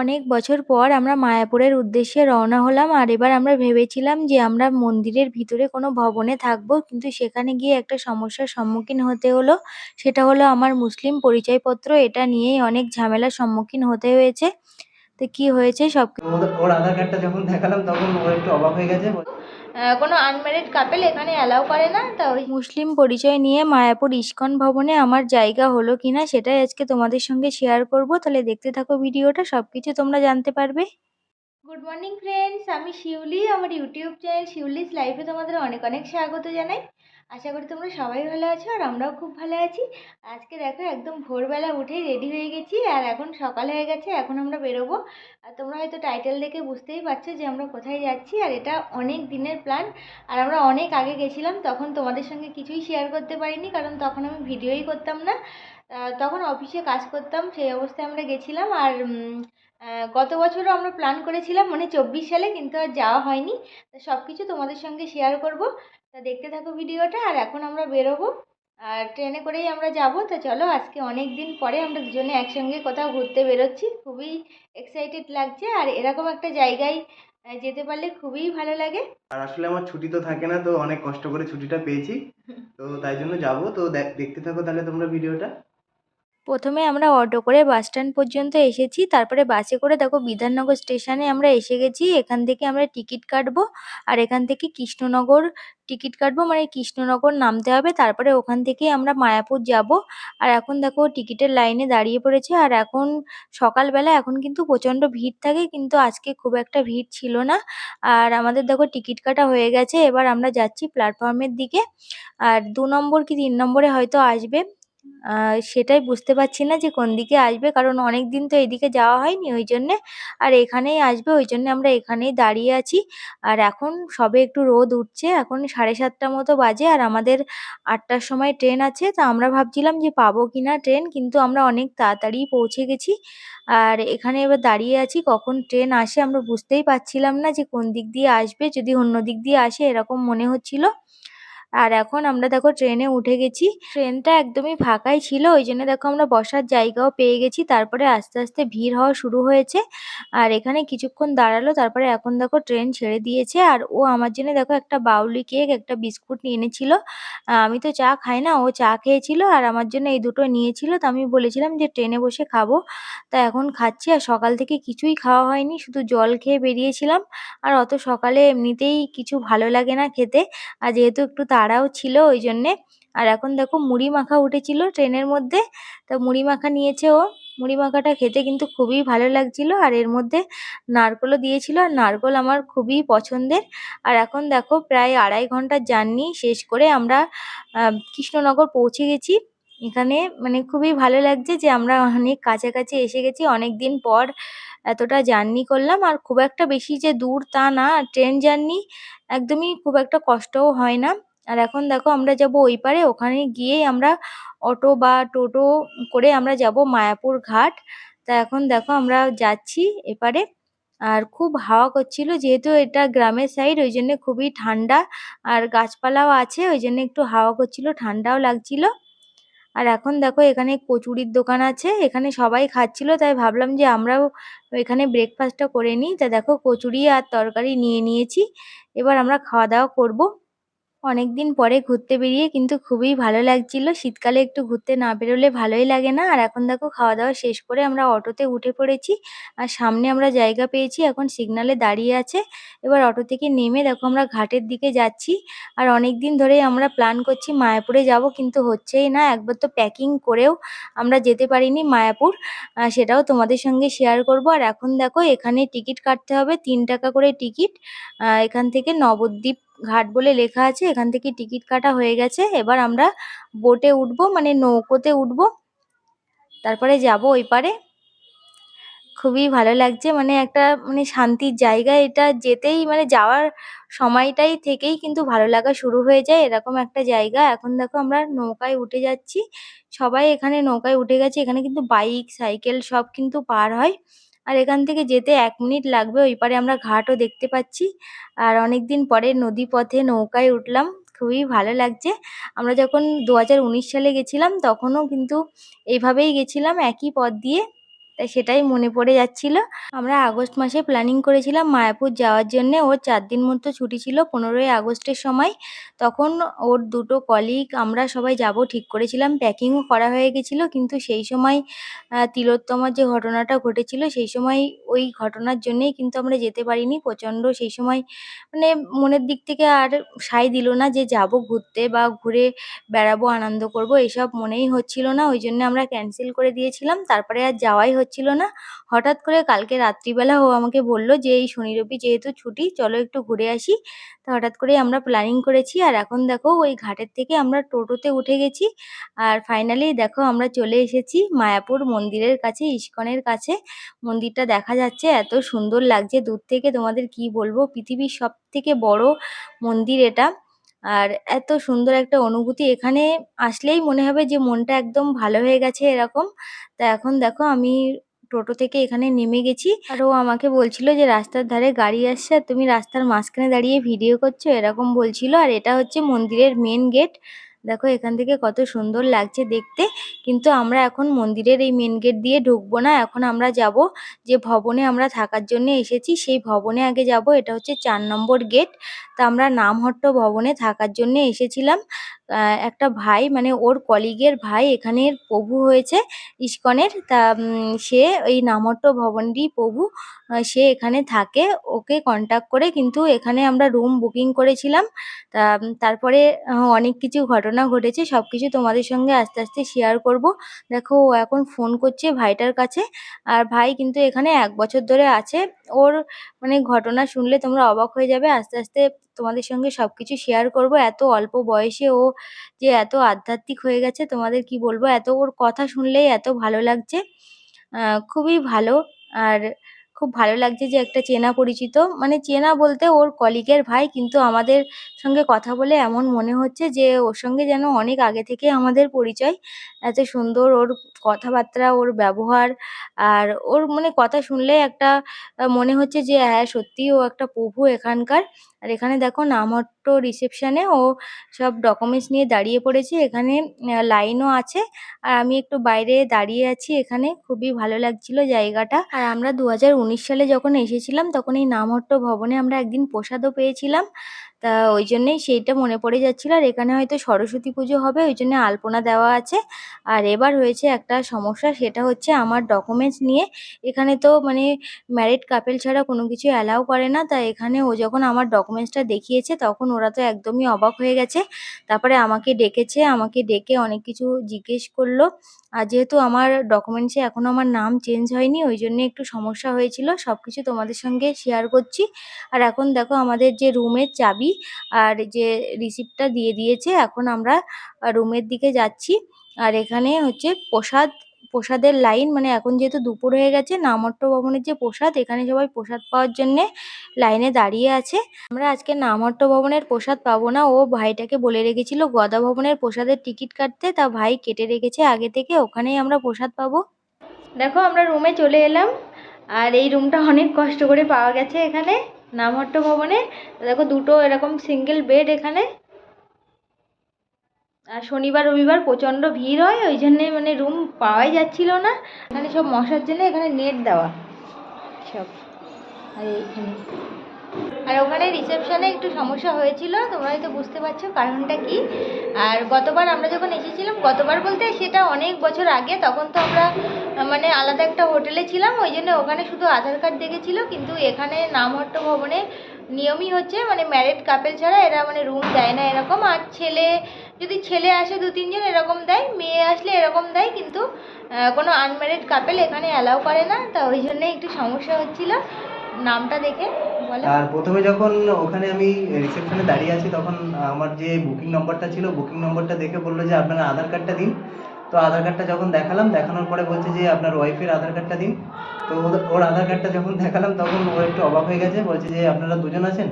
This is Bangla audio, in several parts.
অনেক বছর পর আমরা মায়াপুরের উদ্দেশ্যে রওনা হলাম আর এবার আমরা ভেবেছিলাম যে আমরা মন্দিরের ভিতরে কোনো ভবনে থাকব, কিন্তু সেখানে গিয়ে একটা সমস্যার সম্মুখীন হতে হলো। সেটা হলো আমার মুসলিম পরিচয়পত্র, এটা নিয়েই অনেক ঝামেলার সম্মুখীন হতে হয়েছে। তো কি হয়েছে সব ওর আধার কার্ডটা যখন দেখালাম তখন ও একটু অবাক হয়ে গেছে। কোনো আনম্যারিড কাপেল এখানে অ্যালাউ করে না? তা ওই মুসলিম পরিচয় নিয়ে মায়াপুর ইস্কন ভবনে আমার জায়গা হলো কিনা সেটাই আজকে তোমাদের সঙ্গে শেয়ার করব। তাহলে দেখতে থাকো ভিডিওটা সব কিছু তোমরা জানতে পারবে। গুড মর্নিং ফ্রেন্ডস আমি শিউলি আমার ইউটিউব চ্যানেল শিউলিস লাইফে তোমাদের অনেক অনেক স্বাগত জানাই। আশা করি তোমরা সবাই ভালো আছো আর আমরাও খুব ভালো আছি। আজকে দেখো একদম ভোরবেলা উঠেই রেডি হয়ে গেছি আর এখন সকাল হয়ে গেছে, এখন আমরা বেরোবো। আর তোমরা হয়তো টাইটেল দেখে বুঝতেই পারছ যে আমরা কোথায় যাচ্ছি আর এটা অনেক দিনের প্ল্যান আর আমরা অনেক আগে গেছিলাম, তখন তোমাদের সঙ্গে কিছুই শেয়ার করতে পারিনি কারণ তখন আমি ভিডিওই করতাম না। তখন অফিসে কাজ করতাম, সেই অবস্থায় আমরা গেছিলাম আর গত বছরও আমরা প্ল্যান করেছিলাম মানে চব্বিশ সালে কিন্তু আর যাওয়া হয়নি। সব কিছু তোমাদের সঙ্গে শেয়ার করব। তা দেখতে থাকো ভিডিওটা আর এখন আমরা বেরোবো। আর ট্রেনে করেই আমরা যাব। তো চলো আজকে অনেক দিন পরে আমরা দুজনে একসঙ্গে কোথাও ঘুরতে বেরোচ্ছি। খুবই এক্সাইটেড লাগছে আর এরকম একটা জায়গায় যেতে পারলে খুবই ভালো লাগে। আর আসলে আমার ছুটি তো থাকে না তো অনেক কষ্ট করে ছুটিটা পেয়েছি। তো তাই জন্য যাব। তো দেখতে থাকো তাহলে তোমরা ভিডিওটা। প্রথমে আমরা অটো করে বাস স্ট্যান্ড পর্যন্ত এসেছি। তারপরে বাসে করে দেখো বিধাননগর স্টেশনে আমরা এসে গেছি। এখান থেকে আমরা টিকিট কাটবো আর এখান থেকে কৃষ্ণনগর টিকিট কাটবো। মানে কৃষ্ণনগর নামতে হবে। তারপরে ওখান থেকে আমরা মায়াপুর যাব। আর এখন দেখো টিকিটের লাইনে দাঁড়িয়ে পড়েছে। আর এখন সকালবেলা এখন কিন্তু প্রচণ্ড ভিড় থাকে। কিন্তু আজকে খুব একটা ভিড় ছিল না। আর আমাদের দেখো টিকিট কাটা হয়ে গেছে। এবার আমরা যাচ্ছি প্ল্যাটফর্মের দিকে। আর দু নম্বর কি তিন নম্বরে হয়তো আসবে। সেটাই বুঝতে পারছি না যে কোন দিকে আসবে। কারণ অনেক দিন তো এদিকে যাওয়া হয়নি ওই জন্যে। আর এখানেই আসবে, ওই জন্য আমরা এখানেই দাঁড়িয়ে আছি। আর এখন সবে একটু রোদ উঠছে, এখন সাড়ে সাতটা মতো বাজে আর আমাদের আটটার সময় ট্রেন আছে। তা আমরা ভাবছিলাম যে পাবো কি না ট্রেন, কিন্তু আমরা অনেক তাড়াতাড়ি পৌঁছে গেছি। আর এখানে এবার দাঁড়িয়ে আছি, কখন ট্রেন আসে আমরা বুঝতেই পারছিলাম না যে কোন দিক দিয়ে আসবে। যদি অন্য দিক দিয়ে আসে এরকম মনে হচ্ছিল। আর এখন আমরা দেখো ট্রেনে উঠে গেছি। ট্রেনটা একদমই ফাঁকাই ছিল, ওই জন্য দেখো আমরা বসার জায়গাও পেয়ে গেছি। তারপরে আস্তে আস্তে ভিড় হওয়া শুরু হয়েছে আর এখানে কিছুক্ষণ দাঁড়াল, তারপরে এখন দেখো ট্রেন ছেড়ে দিয়েছে আর ও আমার জন্য দেখো একটা বাউলি কেক, একটা বিস্কুট নিয়ে এনেছিল। আমি তো চা খাই না, ও চা খেয়েছিল আর আমার জন্য এই দুটো নিয়েছিল। তো আমি বলেছিলাম যে ট্রেনে বসে খাব। তা এখন খাচ্ছি আর সকাল থেকে কিছুই খাওয়া হয়নি, শুধু জল খেয়ে বেরিয়েছিলাম। আর অত সকালে এমনিতেই কিছু ভালো লাগে না খেতে। আর যেহেতু একটু তাড়াও ছিল ওই জন্যে আর এখন দেখো মুড়ি মাখা উঠেছিল ট্রেনের মধ্যে। তা মুড়ি মাখা নিয়েছে ও। মুড়ি মাখাটা খেতে কিন্তু খুবই ভালো লাগছিল। আর এর মধ্যে নারকোলও দিয়েছিল। আর নারকোল আমার খুবই পছন্দের। আর এখন দেখো প্রায় আড়াই ঘণ্টার জার্নি শেষ করে আমরা কৃষ্ণনগর পৌঁছে গেছি। এখানে মানে খুবই ভালো লাগছে যে আমরা অনেক কাছাকাছি এসে গেছি। অনেক দিন পর এতটা জার্নি করলাম। আর খুব একটা বেশি যে দূর তা না। ট্রেন জার্নি একদমই খুব একটা কষ্টও হয় না। আর এখন দেখো আমরা যাব ওই পারে, ওখানে গিয়েই আমরা অটো বা টোটো করে আমরা যাব মায়াপুর ঘাট। তা এখন দেখো আমরা যাচ্ছি এপারে। আর খুব হাওয়া করছিল, যেহেতু এটা গ্রামের সাইড ওই জন্য খুবই ঠান্ডা। আর গাছপালাও আছে, ওই জন্য একটু হাওয়া করছিল, ঠান্ডাও লাগছিল। আর এখন দেখো এখানে কচুরির দোকান আছে, এখানে সবাই খাচ্ছিল, তাই ভাবলাম যে আমরাও এখানে ব্রেকফাস্টটা করে নিই। তা দেখো কচুরি আর তরকারি নিয়ে নিয়েছি, এবার আমরা খাওয়া দাওয়া করব। অনেকদিন পরে ঘুরতে বেরিয়ে কিন্তু খুবই ভালো লাগছিল। শীতকালে একটু ঘুরতে না বেরোলে ভালোই লাগে না। আর এখন দেখো খাওয়া দাওয়া শেষ করে আমরা অটোতে উঠে পড়েছি। আর সামনে আমরা জায়গা পেয়েছি, এখন সিগনালে দাঁড়িয়ে আছে। এবার অটো থেকে নেমে দেখো আমরা ঘাটের দিকে যাচ্ছি। আর অনেক দিন ধরেই আমরা প্ল্যান করছি মায়াপুরে যাব, কিন্তু হচ্ছেই না। একবার তো প্যাকিং করেও আমরা যেতে পারিনি মায়াপুর। সেটাও তোমাদের সঙ্গে শেয়ার করব। আর এখন দেখো এখানে টিকিট কাটতে হবে, তিন টাকা করে টিকিট এখান থেকে নবদ্বীপ ঘাট বলে লেখা আছে, এখান থেকে টিকিট কাটা হয়ে গেছে। এবার আমরা বোটে উঠবো মানে নৌকোতে উঠব। তারপরে যাব ওই পারে। খুবই ভালো লাগছে মানে একটা মানে শান্তির জায়গা এটা। যেতেই মানে যাওয়ার সময়টাই থেকেই কিন্তু ভালো লাগা শুরু হয়ে যায়, এরকম একটা জায়গা। এখন দেখো আমরা নৌকায় উঠে যাচ্ছি। সবাই এখানে নৌকায় উঠে গেছে, এখানে কিন্তু বাইক সাইকেল সব কিন্তু পার হয়। আর এখান থেকে যেতে এক মিনিট লাগবে, ওই পারে আমরা ঘাটও দেখতে পাচ্ছি। আর অনেক দিন পরে নদী পথে নৌকায় উঠলাম, খুবই ভালো লাগছে। আমরা যখন দু হাজার উনিশ সালে গেছিলাম, তখনও কিন্তু এইভাবেই গেছিলাম, একই পথ দিয়ে। তাই সেটাই মনে পড়ে যাচ্ছিল। আমরা আগস্ট মাসে প্ল্যানিং করেছিলাম মায়াপুর যাওয়ার জন্যে। ওর চার দিন মতো ছুটি ছিল পনেরোই আগস্টের সময়। তখন ওর দুটো কলিগ আমরা সবাই যাব ঠিক করেছিলাম। প্যাকিংও করা হয়ে গেছিল। কিন্তু সেই সময় তিলোত্তমার যে ঘটনাটা ঘটেছিল, সেই সময় ওই ঘটনার জন্যেই কিন্তু আমরা যেতে পারিনি। প্রচণ্ড সেই সময় মানে মনের দিক থেকে আর সায় দিল না যে যাব ঘুরতে বা ঘুরে বেড়াবো, আনন্দ করব, এসব মনেই হচ্ছিল না। ওই জন্য আমরা ক্যান্সেল করে দিয়েছিলাম। তারপরে আর যাওয়াই হচ্ছিল না। হঠাৎ করে কালকে রাত্রিবেলা ও আমাকে বলল যে, এই শনি রবি যেহেতু ছুটি, চলো একটু ঘুরে আসি। তো হঠাৎ করেই আমরা প্ল্যানিং করেছি আর এখন দেখো ওই ঘাটের থেকে আমরা টোটোতে উঠে গেছি। আর ফাইনালি দেখো আমরা চলে এসেছি মায়াপুর মন্দিরের কাছে, ইস্কনের কাছে। মন্দিরটা দেখা যাচ্ছে, এত সুন্দর লাগছে। দূর থেকে তোমাদের কি বলব? পৃথিবীর সব থেকে বড় মন্দির এটা। আর এত সুন্দর একটা অনুভূতি এখানে আসলেই মনে হবে যে মনটা একদম ভালো হয়ে গেছে এরকম। তা এখন দেখো আমি টোটো থেকে এখানে নেমে গেছি। আর ও আমাকে বলছিল যে রাস্তার ধারে গাড়ি আসছে তুমি রাস্তার মাঝখানে দাঁড়িয়ে ভিডিও করছ, এরকম বলছিল। আর এটা হচ্ছে মন্দিরের মেন গেট। দেখো এখান থেকে কত সুন্দর লাগছে দেখতে। কিন্তু আমরা এখন মন্দিরের এই মেন গেট দিয়ে ঢুকবো না। এখন আমরা যাব যে ভবনে আমরা থাকার জন্য এসেছি, সেই ভবনে আগে যাব। এটা হচ্ছে চার নম্বর গেট। তা আমরা নামহট্ট ভবনে থাকার জন্য এসেছিলাম। একটা ভাই মানে ওর কলিগের ভাই এখানের প্রভু হয়েছে ইস্কনের। তা সে এই নামহট্ট ভবনেরই প্রভু সে এখানে থাকে। ওকে কন্টাক্ট করে কিন্তু এখানে আমরা রুম বুকিং করেছিলাম। তা তারপরে অনেক কিছু ঘটনা ঘটেছে। সব কিছু তোমাদের সঙ্গে আস্তে আস্তে শেয়ার করব। দেখো, ও এখন ফোন করছে ভাইটার কাছে। আর ভাই কিন্তু এখানে এক বছর ধরে আছে। ওর মানে ঘটনা শুনলে তোমরা অবাক হয়ে যাবে। আস্তে আস্তে তোমাদের সঙ্গে সবকিছু শেয়ার করব। এত অল্প বয়সে ও যে এত আধ্যাত্মিক হয়ে গেছে, তোমাদের কি বলব? এত ওর কথা শুনলেই এত ভালো লাগছে। খুবই ভালো। আর খুব ভালো লাগছে যে একটা চেনা পরিচিত। মানে চেনা বলতে ওর কলিগের ভাই, কিন্তু আমাদের সঙ্গে কথা বলে এমন মনে হচ্ছে যে ওর সঙ্গে যেন অনেক আগে থেকে আমাদের পরিচয়। এত সুন্দর ওর কথাবার্তা, ওর ব্যবহার আর ওর মানে কথা শুনলে একটা মনে হচ্ছে যে হ্যাঁ সত্যিই ও একটা প্রভু এখানকার। আর এখানে দেখো নামহট্ট রিসেপশনে ও সব ডকুমেন্টস নিয়ে দাঁড়িয়ে পড়েছে। এখানে লাইনও আছে। আর আমি একটু বাইরে দাঁড়িয়ে আছি। এখানে খুবই ভালো লাগছিল জায়গাটা। আর আমরা দু উনিশ সালে যখন এসেছিলাম, তখন এই নামহট্ট ভবনে আমরা একদিন প্রসাদও পেয়েছিলাম। তা ওই জন্যেই সেইটা মনে পড়ে যাচ্ছিল। আর এখানে হয়তো সরস্বতী পুজো হবে, ওই জন্য আলপনা দেওয়া আছে। আর এবার হয়েছে একটা সমস্যা, সেটা হচ্ছে আমার ডকুমেন্টস নিয়ে এখানে তো মানে ম্যারিড কাপেল ছাড়া কোনো কিছু অ্যালাউ করে না। তা এখানে ও যখন আমার ডকুমেন্টসটা দেখিয়েছে, তখন ওরা তো একদমই অবাক হয়ে গেছে। তারপরে আমাকে ডেকেছে, আমাকে ডেকে অনেক কিছু জিজ্ঞেস করল। আর যেহেতু আমার ডকুমেন্টসে এখনও আমার নাম চেঞ্জ হয়নি, ওই জন্য একটু সমস্যা হয়েছিল। সব কিছু তোমাদের সঙ্গে শেয়ার করছি। আর এখন দেখো আমাদের যে রুমের চাবি আর যে রিসিপ্টটা দিয়ে দিয়েছে, এখন আমরা রুমের দিকে যাচ্ছি। আর এখানে হচ্ছে প্রসাদ, প্রসাদের লাইন মানে এখন যেহেতু দুপুর হয়ে গেছে নামহট্ট ভবনের যে প্রসাদ, এখানে সবাই প্রসাদ পাওয়ার জন্যে লাইনে দাঁড়িয়ে আছে। আমরা আজকে নামহট্ট ভবনের প্রসাদ পাবো না। ও ভাইটাকে বলে রেখেছিল, গদা ভবনের প্রসাদের টিকিট কাটতে। তা ভাই কেটে রেখেছে আগে থেকে, ওখানেই আমরা প্রসাদ পাবো। দেখো, আমরা রুমে চলে এলাম। আর এই রুমটা অনেক কষ্ট করে পাওয়া গেছে এখানে। নামহট্ট ভবনে, দেখো দুটো এরকম সিঙ্গেল বেড এখানে। আর শনিবার, রবিবার প্রচণ্ড ভিড় হয়, ওই জন্যে মানে রুম পাওয়াই যাচ্ছিল না। এখানে সব মশার জন্য এখানে নেট দেওয়া। সব। আর এইখানে। আর ওখানে রিসেপশনে একটু সমস্যা হয়েছিল, তোমরা হয়তো বুঝতে পারছ কারণটা কি। আর গতবার আমরা যখন এসেছিলাম, গতবার বলতে সেটা অনেক বছর আগে, তখন তো আমরা মানে আলাদা একটা হোটেলে ছিলাম, ওই জন্য ওখানে শুধু আধার কার্ড দেখেছিল, কিন্তু এখানে নামহট্ট ভবনে নিয়মই হচ্ছে মানে ম্যারিড কাপেল ছাড়া এরা মানে রুম দেয় না এরকম, আর ছেলে, যদি ছেলে আসে দু, তিনজন এরকম দেয়, মেয়ে আসলে এরকম দেয়, কিন্তু কোনো আনম্যারিড কাপেল এখানে অ্যালাউ করে না, তা ওই জন্যে একটু সমস্যা হচ্ছিল। নামটা দেখে আর প্রথমে যখন ওখানে আমি রিসেপশনে দাঁড়িয়ে আছি, তখন আমার যে বুকিং নম্বরটা ছিল বুকিং নম্বরটা দেখে বলল যে, আপনার আধার কার্ডটা দিন। তো আধার কার্ডটা যখন দেখালাম, দেখানোর পরে বলছে যে, আপনার ওয়াইফের আধার কার্ডটা দিন। তো ওর আধার কার্ডটা যখন দেখালাম, তখন ও একটু অবাক হয়ে গেছে, বলছে যে, আপনারা দুজন আছেন?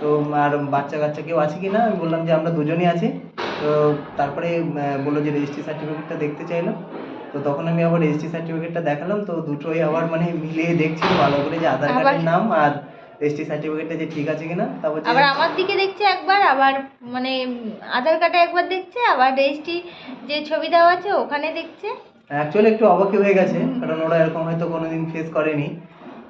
তো আর বাচ্চা কাচ্চা কেউ আছে কি না আমি বললাম যে, আমরা দুজনই আছি। তো তারপরে বলল যে রেজিস্ট্রি সার্টিফিকেটটা দেখতে চাইলো। তো তখন আমি আবার রেজিস্ট্রি সার্টিফিকেটটা দেখালাম তো দুটোই আবার মানে মিলিয়ে দেখছি ভালো করে যে আধার কার্ডের নাম আর রেজিস্ট্রি সার্টিফিকেটটা যে ঠিক আছে কিনা তারপর আবার আমার দিকে দেখছে একবার আবার মানে আধার কার্ডে একবার দেখছে আবার রেজিস্ট্রি যে ছবি দেওয়া আছে ওখানে দেখছে। অ্যাকচুয়ালি একটু অবাকই হয়ে গেছে কারণ ওরা এরকম হয়তো কোনোদিন ফেস করেনি।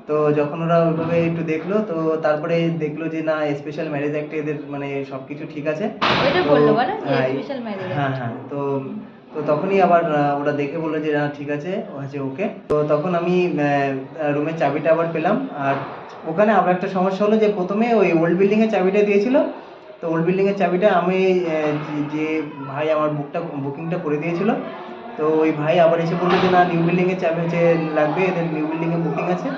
তো যখন ওরা ওইভাবে একটু দেখল তো তারপরে দেখল যে না স্পেশাল ম্যারেজ অ্যাক্টে এদের মানে সব কিছু ঠিক আছে। ওইটা বলল বলো হ্যাঁ, স্পেশাল ম্যারেজ হ্যাঁ হ্যাঁ তো তো তখনই আবার ওরা দেখে বলল যে না ঠিক আছে আছে ওকে। তো তখন আমি রুমের চাবিটা আবার পেলাম। আর ওখানে আবার একটা সমস্যা হলো যে, প্রথমে ওই ওল্ড বিল্ডিং এর চাবিটা দিয়েছিল। তো ওল্ড বিল্ডিং এর চাবিটা আমি যে- ভাই আমার বুকটা বুকিংটা করে দিয়েছিল। তো ওই ভাই আবার এসে বলল যে, না নিউ বিল্ডিং এর চাবি হচ্ছে, লাগবে, এদের নিউ বিল্ডিং এ বুকিং আছে।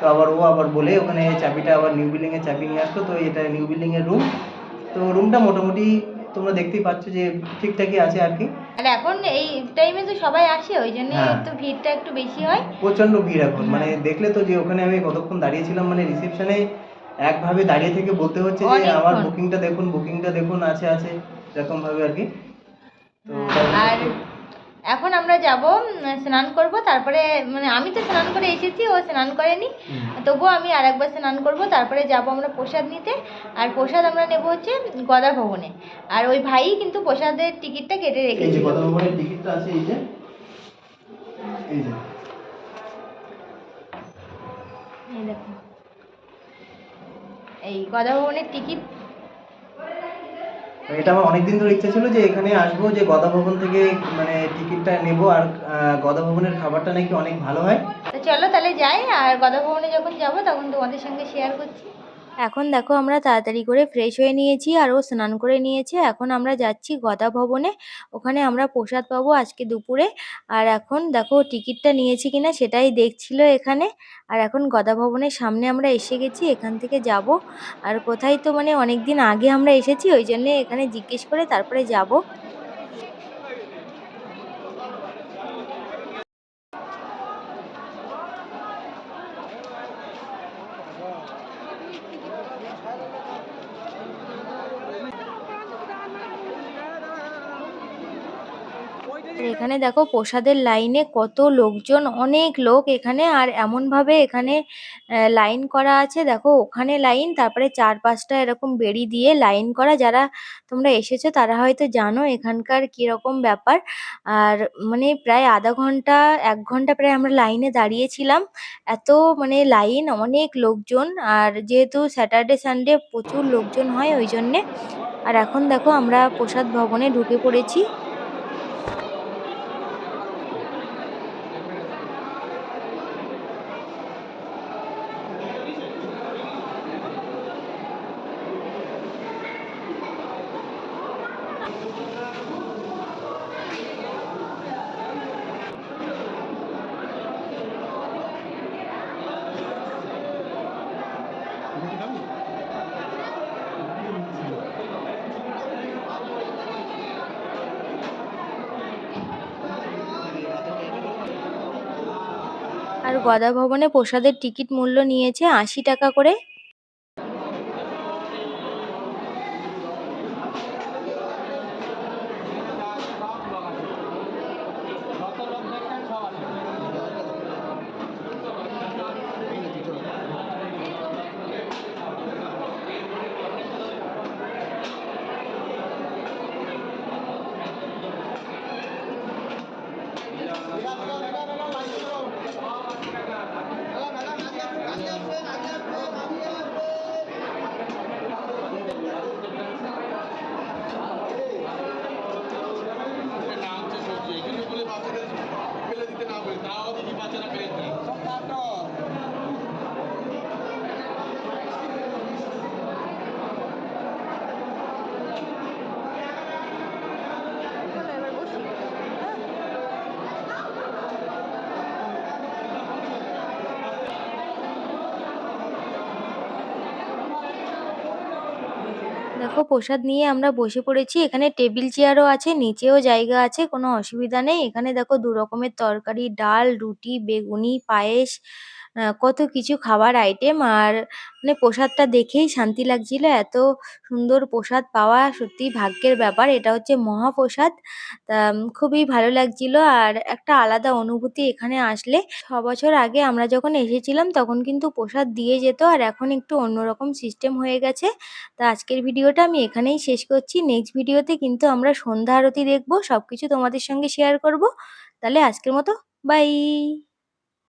তো আবার ও আবার বলে, ওখানে চাবিটা আবার নিউ বিল্ডিং এর চাবি নিয়ে আসলো। তো এটা নিউ বিল্ডিং এর রুম তো রুমটা মোটামুটি তোমরা দেখতেই পাচ্ছ যে ঠিকঠাকই আছে আর কি আর এখন এই টাইমে তো সবাই আসে ওই জন্য হ্যাঁ। একটু ভিড়টা একটু বেশি হয় প্রচণ্ড ভিড় এখন মানে হ্যাঁ। দেখলে তো যে ওখানে আমি কতক্ষণ দাঁড়িয়েছিলাম মানে রিসেপশনে একভাবে দাঁড়িয়ে থেকে বলতে হচ্ছে যে আমার বুকিংটা দেখুন বুকিংটা দেখুন আছে আছে এরকম ভাবে আর কি তো হ্যাঁ, আর এখন আমরা যাব স্নান করব তারপরে মানে আমি তো স্নান করে এসেছি ও স্নান করেনি। তবুও আমি আর একবার স্নান করব তারপরে যাব আমরা প্রসাদ নিতে। আর প্রসাদ আমরা নেব হচ্ছে গদা ভবনে। আর ওই ভাই কিন্তু প্রসাদের টিকিটটা কেটে রেখেছে। যে ভবনের টিকিটটা আছে এই যে। এই যে। এই দেখো। এই গদা ভবনের টিকিট এটা আমার অনেকদিন ধরে ইচ্ছা ছিল যে এখানে আসব, যে গদা ভবন থেকে মানে টিকিটটা নেব আর গদা ভবনের খাবারটা নাকি অনেক ভালো হয়। তো চলো তাহলে যাই, আর গদা ভবনে যখন যাব তখন তোমাদের সঙ্গে শেয়ার করছি। এখন দেখো আমরা তাড়াতাড়ি করে ফ্রেশ হয়ে নিয়েছি আর ও স্নান করে নিয়েছে। এখন আমরা যাচ্ছি গদা ভবনে। ওখানে আমরা প্রসাদ পাবো আজকে দুপুরে। আর এখন দেখো টিকিটটা নিয়েছি কিনা সেটাই দেখছিল এখানে। আর এখন গদা ভবনের সামনে আমরা এসে গেছি, এখান থেকে যাব। আর কোথায় তো মানে অনেক দিন আগে আমরা এসেছি, ওই জন্যে এখানে জিজ্ঞেস করে তারপরে যাব। আর এখানে দেখো প্রসাদের লাইনে কত লোকজন, অনেক লোক এখানে। আর এমনভাবে এখানে লাইন করা আছে। দেখো ওখানে লাইন, তারপরে চার পাঁচটা এরকম বেড়ি দিয়ে লাইন করা। যারা তোমরা এসেছ তারা হয়তো জানো এখানকার কীরকম ব্যাপার। আর মানে প্রায় আধা ঘণ্টা, এক ঘণ্টা প্রায় আমরা লাইনে দাঁড়িয়েছিলাম। এত মানে লাইন, অনেক লোকজন। আর যেহেতু স্যাটারডে, সানডে প্রচুর লোকজন হয় ওই জন্যে। আর এখন দেখো আমরা প্রসাদ ভবনে ঢুকে পড়েছি। আর গদাভবনে প্রসাদের টিকিট মূল্য নিয়েছে আশি টাকা করে। দেখো প্রসাদ নিয়ে আমরা বসে পড়েছি। এখানে টেবিল চেয়ার ও আছে, নিচেও জায়গা আছে, কোনো অসুবিধা নেই। এখানে দেখো দু রকমের তরকারি, ডাল, রুটি, বেগুনি, পায়েস কত কিছু খাবার আইটেম আর মানে প্রসাদটা দেখেই শান্তি লাগছিল। এত সুন্দর প্রসাদ পাওয়া সত্যি ভাগ্যের ব্যাপার। এটা হচ্ছে মহাপ্রসাদ। তা খুবই ভালো লাগছিল। আর একটা আলাদা অনুভূতি এখানে আসলে। ছ বছর আগে আমরা যখন এসেছিলাম, তখন কিন্তু প্রসাদ দিয়ে যেত আর এখন একটু অন্যরকম সিস্টেম হয়ে গেছে। তা, আজকের ভিডিওটা আমি এখানেই শেষ করছি। নেক্সট ভিডিওতে কিন্তু আমরা সন্ধ্যা আরতি দেখব। সব কিছু তোমাদের সঙ্গে শেয়ার করব। তাহলে আজকের মতো বাই